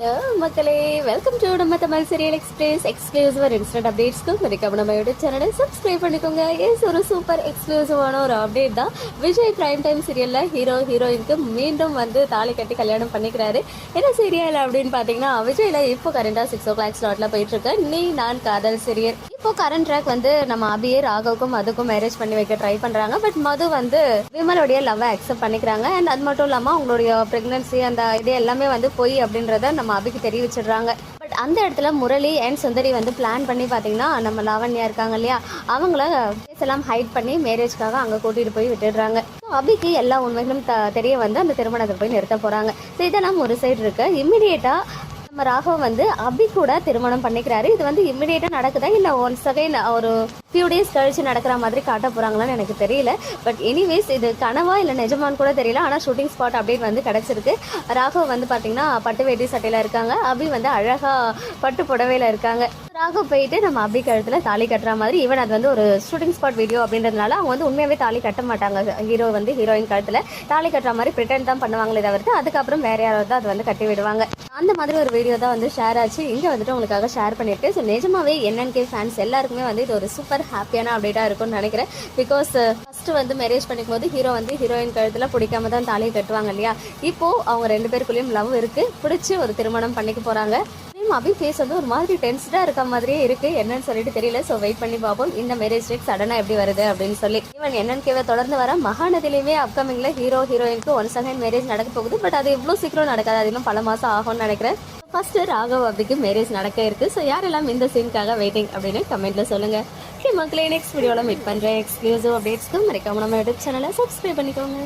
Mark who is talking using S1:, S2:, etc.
S1: Hello மக்களே welcome to நம்ம Tamil serial express exclusive instant அப்டேட்ஸ்க்கு மறக்காம நம்ம யூடியூப் சேனலை சப்ஸ்கிரைப் பண்ணிக்கோங்க. எஸ் ஒரு சூப்பர் எக்ஸ்க்ளூசிவான ஒரு அப்டேட் தான்? விஜய் பிரைம் டைம் சீரியலில் ஹீரோ ஹீரோயினுக்கு மீண்டும் வந்து தாலி கட்டி கல்யாணம் பண்ணிக்கிறாரு. என்ன சீரியல் அப்படின்னு பார்த்தீங்கன்னா விஜயில் இப்போ கரண்டா சிக்ஸ் ஓ கிளாக் ஸ்லாட்டில் போயிட்டுருக்கேன் நீ நான் காதல் சீரியல் இப்போ கரண்ட் ட்ராக் வந்து நம்ம அபியே ராகவுக்கும் மதுக்கும் மேரேஜ் பண்ணி வைக்க ட்ரை பண்றாங்க. பட் மது வந்து விமலுடைய லவ்வை அக்செப்ட் பண்ணிக்கிறாங்க. அண்ட் அது மட்டும் இல்லாம அவங்களுடைய பிரெக்னன்சி அந்த இது எல்லாமே வந்து பொய் அப்படின்றத நம்ம அபிக்கு தெரிவிச்சிடுறாங்க. பட் அந்த இடத்துல முரளி அண்ட் சுந்தரி வந்து பிளான் பண்ணி பார்த்தீங்கன்னா நம்ம லாவண்யா இருக்காங்க இல்லையா? அவங்கள எல்லாம் ஹைட் பண்ணி மேரேஜ்க்காக அங்கே கூட்டிட்டு போய் விட்டுடுறாங்க. அபிக்கு எல்லா உண்மைகளும் த- தெரிய வந்து அந்த திருமணத்தை போய் நிறுத்த போறாங்க. ஸோ இதெல்லாம் ஒரு சைடு இருக்கு. இம்மிடியேட்டா நம்ம ராகவ் வந்து அபி கூட திருமணம் பண்ணிக்கிறாரு. இது வந்து இம்மிடியேட்டா நடக்குதா? இல்ல ஒன்ஸ் அகைன் ஒரு ஃபியூ டேஸ் கழிச்சு நடக்கிற மாதிரி காட்ட போறாங்களான்னு எனக்கு தெரியல. பட் எனிவேஸ் இது கனவா இல்ல நிஜமான்னு கூட தெரியல. ஆனா ஷூட்டிங் ஸ்பாட் அப்டேட் வந்து கிடைச்சிருக்கு. ராகவ் வந்து பாத்தீங்கன்னா பட்டு வேட்டி சட்டையில இருக்காங்க. அபி வந்து அழகா பட்டு புடவையில இருக்காங்க. ராகவ் போயிட்டு நம்ம அபி கழுத்தில் தாலி கட்டுற மாதிரி ஈவன் அது வந்து ஒரு ஷூட்டிங் ஸ்பாட் வீடியோ அப்படின்றதுனால அவங்க வந்து உண்மையாகவே தாலி கட்ட மாட்டாங்க. ஹீரோ வந்து ஹீரோயின் கழுத்தில் தாலி கட்டுற மாதிரி பிரிட்டன் தான் பண்ணுவாங்களே தவிர்த்து அதுக்கப்புறம் வேற யாராவது அது வந்து கட்டி விடுவாங்க. அந்த மாதிரி ஒரு வீடியோ தான் வந்து ஷேர் ஆச்சு. இங்கே வந்துட்டு உங்களுக்காக ஷேர் பண்ணிட்டு ஸோ நிஜமாவே என்என்கே ஃபேன்ஸ் எல்லாருக்குமே வந்து இது ஒரு சூப்பர் ஹாப்பியான அப்டேட்டாக இருக்கும்னு நினைக்கிறேன். பிகாஸ் ஃபஸ்ட்டு uh, வந்து மேரேஜ் பண்ணிக்கும் போது ஹீரோ வந்து ஹீரோயின் கழுத்தில் பிடிக்காம தான் தாலியை கட்டுவாங்க இல்லையா? இப்போது அவங்க ரெண்டு பேருக்குள்ளேயும் லவ் இருக்குது பிடிச்சி ஒரு திருமணம் பண்ணிக்க போகிறாங்க அபி ஃபேஸ் வந்து ஒரு மாதிரி டென்ஸ்டாக இருக்க மாதிரியே இருக்கு. என்னன்னு சொல்லிட்டு தெரியல. ஸோ வெயிட் பண்ணி பார்ப்போம். இந்த மேரேஜ் டேட் சடனாக எப்படி வருது அப்படின்னு சொல்லி. ஈவன் என்னன்னு தொடர்ந்து வர மகாநதிலையுமே அப்கமிங்ல ஹீரோ ஹீரோயினுக்கு ஒன் செகண்ட் மேரேஜ் நடக்க போகுது. பட் அது இவ்வளோ சீக்கிரம் நடக்காது. அது இன்னும் பல மாசம் ஆகும்னு நினைக்கிறேன். ஃபர்ஸ்ட் ராகவ் அபிக்கு மேரேஜ் நடக்க இருக்கு. ஸோ யாரெல்லாம் இந்த சீனுக்காக வெயிட்டிங் அப்படின்னு கமெண்ட்ல சொல்லுங்க. ஓகே மக்களே நெக்ஸ்ட் வீடியோவில் மீட் பண்றேன். எக்ஸ்க்ளூசிவ் அப்டேட்ஸ்க்கு மறக்காம நம்ம யூடியூப் சேனலை சப்ஸ்கிரைப் பண்ணிக்கோங்க.